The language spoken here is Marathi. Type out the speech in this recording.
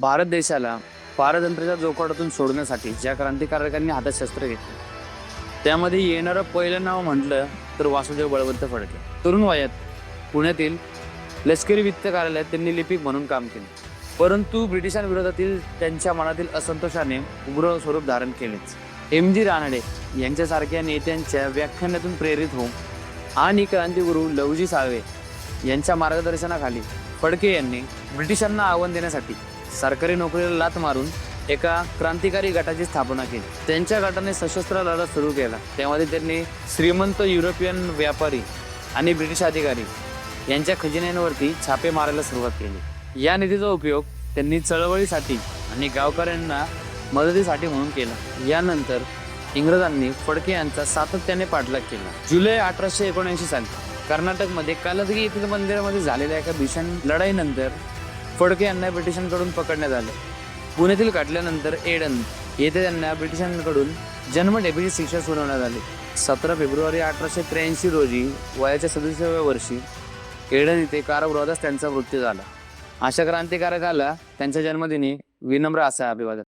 भारत देशाला पारतंत्र्याच्या जोखडातून सोडण्यासाठी ज्या क्रांतिकारकांनी हातात शस्त्र घेतले त्यामध्ये येणारं पहिलं नाव म्हटलं तर वासुदेव बळवंत फडके. तरुण वयात पुण्यातील लष्करी वित्त कार्यालयात त्यांनी लिपिक म्हणून काम केले. परंतु ब्रिटिशांविरोधातील त्यांच्या मनातील असंतोषाने उग्र स्वरूप धारण केलेच. एम जी रानडे यांच्यासारख्या नेत्यांच्या व्याख्यानातून प्रेरित होऊन आणि क्रांतिगुरू लवजी साळवे यांच्या मार्गदर्शनाखाली फडके यांनी ब्रिटिशांना आव्हान देण्यासाठी सरकारी नोकरीला लात मारून एका क्रांतिकारी गटाची स्थापना केली. त्यांच्या गटाने सशस्त्र लढा सुरू केला. त्यामध्ये त्यांनी श्रीमंत युरोपियन व्यापारी आणि ब्रिटिश अधिकारी यांच्या खजिन्यांवरती छापे मारायला सुरुवात केली. या निधीचा उपयोग त्यांनी चळवळीसाठी आणि गावकऱ्यांना मदतीसाठी म्हणून केला. यानंतर इंग्रजांनी फडके यांचा सातत्याने पाठलाग केला. जुलै अठराशे एकोणऐंशी साली कर्नाटकमध्ये कालदगी येथील मंदिरामध्ये झालेल्या एका भीषण लढाईनंतर फडके यांना ब्रिटिशांकडून पकडण्यात आले. पुण्यातील काढल्यानंतर एडन येथे त्यांना ब्रिटिशांकडून जन्मठेपेची शिक्षा सुनावण्यात आली. सतरा फेब्रुवारी अठराशे त्र्याऐंशी रोजी वयाच्या सदुसव्या वर्षी एडन येथे कारागृहातच त्यांचा मृत्यू झाला. अशा क्रांतिकारकाला त्यांच्या जन्मदिनी विनम्र असा अभिवादन.